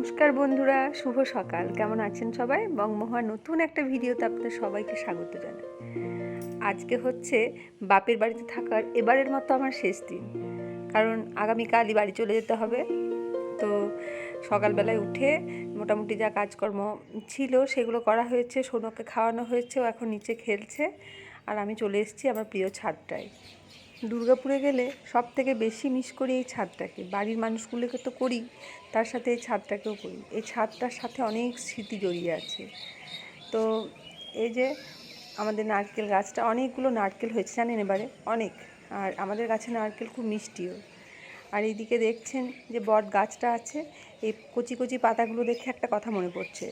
নমস্কার বন্ধুরা, শুভ সকাল। কেমন আছেন সবাই? বঙ্গমহার নতুন একটা ভিডিওতে আপনাদের সবাইকে স্বাগত জানাই। আজকে হচ্ছে বাপের বাড়িতে থাকার এবারের মতো আমার শেষ দিন। কারণ আগামীকালই বাড়ি চলে যেতে হবে। তো সকালবেলায় উঠে মোটামুটি যা কাজকর্ম ছিল সেগুলো করা হয়েছে, সোনকে খাওয়ানো হয়েছে, ও এখন নিচে খেলছে। আর আমি চলে এসেছি আমার প্রিয় ছাদটায়। দুর্গাপুরে গেলে সব থেকে বেশি মিস করি এই ছাদটাকে। বাড়ির মানুষগুলোকে তো করি, তার সাথে এই ছাদটাকেও করি। এই ছাদটার সাথে অনেক স্মৃতি জড়িয়ে আছে। তো এই যে আমাদের নারকেল গাছটা, অনেকগুলো নারকেল হয়েছে জানেন এবারে? অনেক। আর আমাদের গাছে নারকেল খুব মিষ্টিও। আর এইদিকে দেখছেন যে বট গাছটা আছে, এই কচি কচি পাতাগুলো দেখে একটা কথা মনে পড়ছে।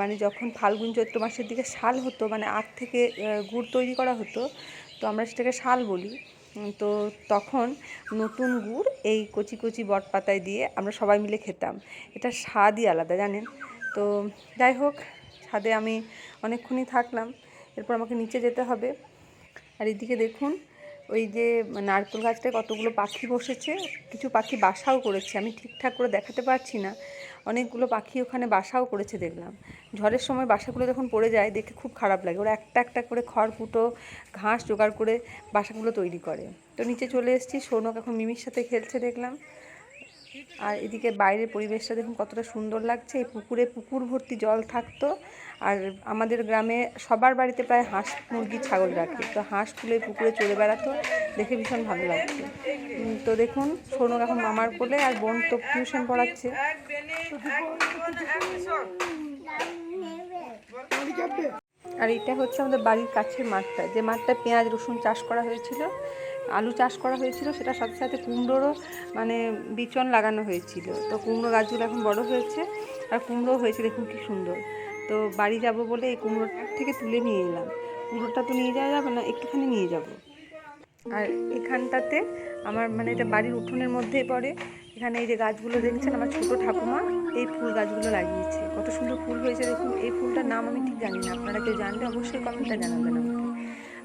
মানে যখন ফাল্গুন চৈত্র মাসের দিকে শাল হতো মানে আখ থেকে গুড় তৈরি করা হতো, তো আমরা সেটাকে শাল বলি। তো তখন নতুন গুড় এই কচি কচি বট পাতায় দিয়ে আমরা সবাই মিলে খেতাম। এটা স্বাদই আলাদা, জানেন? তো যাই হোক ছাদে আমি অনেকক্ষণই থাকলাম। এরপর আমাকে নিচে যেতে হবে। আর এদিকে দেখুন ওই যে নারকেল গাছটায় কতগুলো পাখি বসেছে, কিছু পাখি বাসাও করেছে, আমি ঠিকঠাক করে দেখাতে পারছি না। অনেকগুলো পাখি ওখানে বাসাও করেছে দেখলাম। ঝড়ের সময় বাসাগুলো যখন পড়ে যায়, দেখে খুব খারাপ লাগে। ওরা একটা একটা করে খড়, ফুটো, ঘাস জোগাড় করে বাসাগুলো তৈরি করে। তো নিচে চলে এসেছি, সৌনক এখন মিমির সাথে খেলছে দেখলাম। আর এদিকে বাইরের পরিবেশটা দেখুন কতটা সুন্দর লাগছে। এই পুকুরে পুকুর ভর্তি জল থাকতো। আর আমাদের গ্রামে সবার বাড়িতে প্রায় হাঁস মুরগি ছাগল রাখে। তো হাঁসগুলো এই পুকুরে চলে বেড়াতো। দেখে ভীষণ ভালো উম, তো দেখুন সোনক এখন মামার কোলে আর বোন তো টিউশন পড়াচ্ছে। আর এটা হচ্ছে আমাদের বাড়ির কাছের মাঠটা। যে মাঠটা পেঁয়াজ রসুন চাষ করা হয়েছিল আলু চাষ করা হয়েছিল, সেটার সাথে সাথে কুমড়োরও মানে বিচন লাগানো হয়েছিল। তো কুমড়ো গাছগুলো এখন বড় হয়েছে, আর কুমড়ো হয়েছে, দেখুন কি সুন্দর। তো বাড়ি যাব বলে এই কুমড়োর থেকে তুলে নিয়ে এলাম। পুরোটা তো নিয়ে যাওয়া যাবে না, একটুখানি নিয়ে যাব। আর এখানটাতে আমার মানে এটা বাড়ির উঠোনের মধ্যেই পড়ে। এখানে এই যে গাছগুলো দেখছেন, আমার ছোট ঠাকুমা, এই ফুল গাছগুলো লাগিয়েছে। কত সুন্দর ফুল হয়েছে দেখুন, এই ফুলটার নাম আমি ঠিক জানি না। আপনারা কেউ জানলে অবশ্যই কমেন্টটা জানাবেন আমাকে।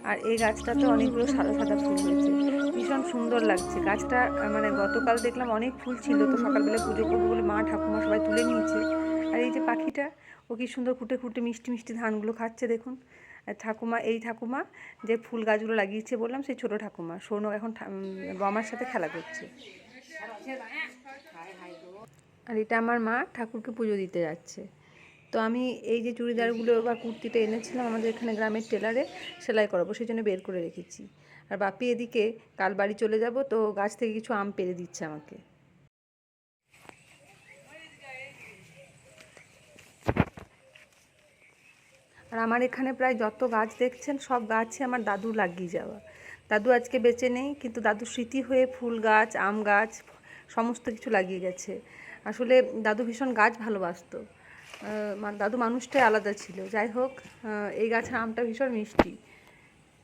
আর এই গাছটাতে অনেকগুলো সাদা সাদা ফুল হয়েছে। ভীষণ সুন্দর লাগছে। গাছটা মানে গতকাল দেখলাম অনেক ফুল ছিল, তো সকালবেলা পুজো করব বলে মা, ঠাকুমা সবাই তুলে নিয়েছে। আর এই যে পাখিটা, ও কি সুন্দর ফুটে ফুটে মিষ্টি মিষ্টি ধানগুলো খাচ্ছে দেখুন। ঠাকুমা, এই ঠাকুমা যে ফুল গাছগুলো লাগিয়েছে বললাম, সেই ছোট ঠাকুমা। সৌনক এখন বমার সাথে খেলা করছে। আর এটা আমার মা ঠাকুরকে পুজো দিতে যাচ্ছে। তো আমি এই যে চুড়িদারগুলো বা কুর্তিটা এনেছিলাম আমাদের এখানে গ্রামের টেলারে, সেলাই করাবো, সেই জন্য বের করে রেখেছি। আর বাপি এদিকে কাল বাড়ি চলে যাব, তো গাছ থেকে কিছু আম পেরে দিচ্ছে আমাকে। আর আমার এখানে প্রায় যত গাছ দেখছেন, সব গাছই আমার দাদু লাগিয়ে যাওয়া। দাদু আজকে বেঁচে নেই, কিন্তু দাদুর স্মৃতি হয়ে ফুল গাছ, আম গাছ, সমস্ত কিছু লাগিয়ে গেছে। আসলে দাদু ভীষণ গাছ ভালোবাসতো। দাদু মানুষটাই আলাদা ছিল। যাই হোক এই গাছের আমটা ভীষণ মিষ্টি।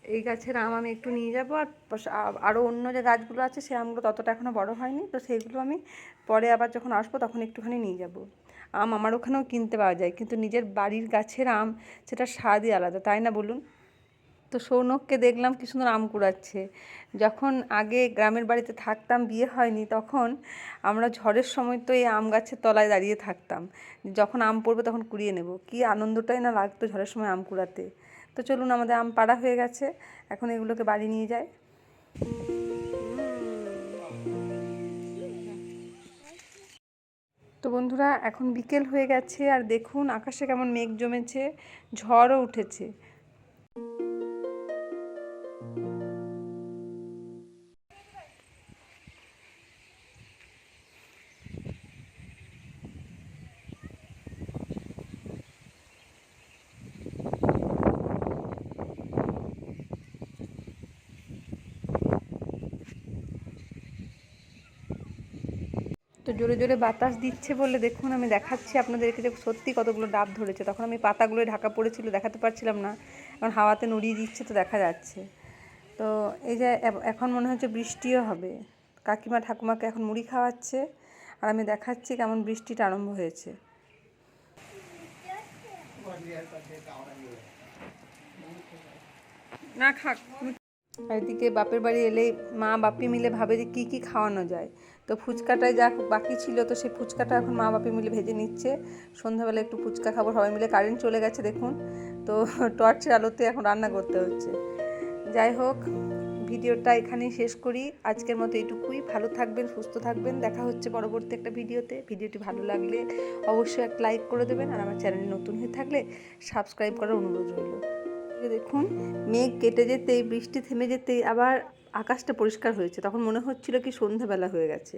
এই গাছের আম আমি একটু নিয়ে যাব, আর আরও অন্য যে গাছগুলো আছে, সে আমগুলো ততটা এখনও বড় হয়নি, তো সেইগুলো আমি পরে আবার যখন আসব তখন একটুখানি নিয়ে যাব। আম আমার ওখানেও কিনতে পাওয়া যায়, কিন্তু নিজের বাড়ির গাছের আম সেটা স্বাদই আলাদা, তাই না বলুন? তো সৌনককে দেখলাম কি সুন্দর আম কুড়াচ্ছে। যখন আগে গ্রামের বাড়িতে থাকতাম, বিয়ে হয়নি, তখন আমরা ঝড়ের সময় তো এই আম গাছের তলায় দাঁড়িয়ে থাকতাম। যখন আম পড়বে তখন কুড়িয়ে নেব। কি আনন্দটাই না লাগতো ঝড়ের সময় আম কুড়াতে। তো চলুন, আমাদের আম পাড়া হয়ে গেছে। এখন এগুলোকে বাড়ি নিয়ে যায় তো বন্ধুরা, এখন বিকেল হয়ে গেছে, আর দেখুন আকাশে কেমন মেঘ জমেছে, ঝড়ও উঠেছে। তো জোরে জোরে বাতাস দিচ্ছে বলে দেখুন, আমি দেখাচ্ছি আপনাদেরকে যে সত্যি কতগুলো ডাব ধরেছে। তখন আমি পাতাগুলো ঢাকা পড়েছিল, দেখাতে পারছিলাম না। এখন হাওয়াতে নড়িয়ে দিচ্ছে, তো দেখা যাচ্ছে। তো এই যে এখন মনে হচ্ছে বৃষ্টিও হবে। কাকিমা ঠাকুমাকে এখন মুড়ি খাওয়াচ্ছে, আর আমি দেখাচ্ছি কেমন বৃষ্টিটা আরম্ভ হয়েছে। না, খাক। আর এদিকে বাপের বাড়ি এলে মা বাপি মিলে ভাবে যে কী কী খাওয়ানো যায়। তো ফুচকাটাই যা বাকি ছিল, তো সেই ফুচকাটা এখন মা বাপি মিলে ভেজে নিচ্ছে। সন্ধ্যাবেলা একটু ফুচকা খাব, সবাই মিলে কারেন্ট চলে গেছে, দেখুন। তো টর্চের আলোতে এখন রান্না করতে হচ্ছে। যাই হোক, ভিডিওটা এখানেই শেষ করি। আজকের মতো এইটুকুই। ভালো থাকবেন, সুস্থ থাকবেন। দেখা হচ্ছে পরবর্তী একটা ভিডিওতে। ভিডিওটি ভালো লাগলে অবশ্যই একটা লাইক করে দেবেন। আর আমার চ্যানেলে নতুন হয়ে থাকলে সাবস্ক্রাইব করার অনুরোধ রইল। এই দেখুন, মেঘ কেটে যেতেই, বৃষ্টি থেমে যেতেই আবার আকাশটা পরিষ্কার হয়েছে। তখন মনে হচ্ছিল কি সন্ধ্যাবেলা হয়ে গেছে।